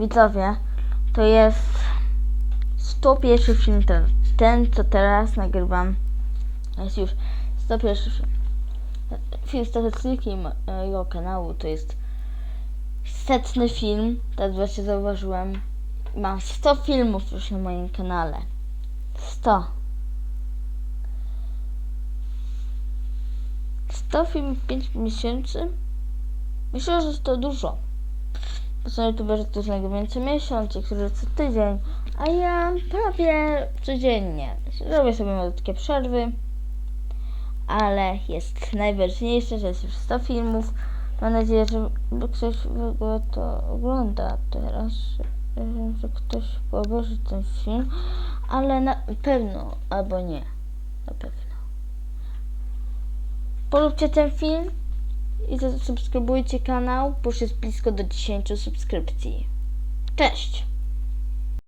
widzowie, to jest 101 film ten, ten co teraz nagrywam. Jest już 101 film. Film statystyki mojego kanału to jest setny film, teraz właśnie zauważyłem. Mam 100 filmów już na moim kanale. 100. 100 filmów w 5 miesięcy? Myślę, że to dużo. Są youtuberzy, którzy nagrywają co miesiąc, niektórzy co tydzień, a ja prawie codziennie. Robię sobie malutkie przerwy, ale jest najważniejsze, że jest już 100 filmów. Mam nadzieję, że ktoś w ogóle to ogląda teraz, że- że ktoś obejrzy ten film, ale na pewno, albo nie, na pewno. Polubcie ten film i zasubskrybujcie kanał, bo już jest blisko do 10 subskrypcji. Cześć!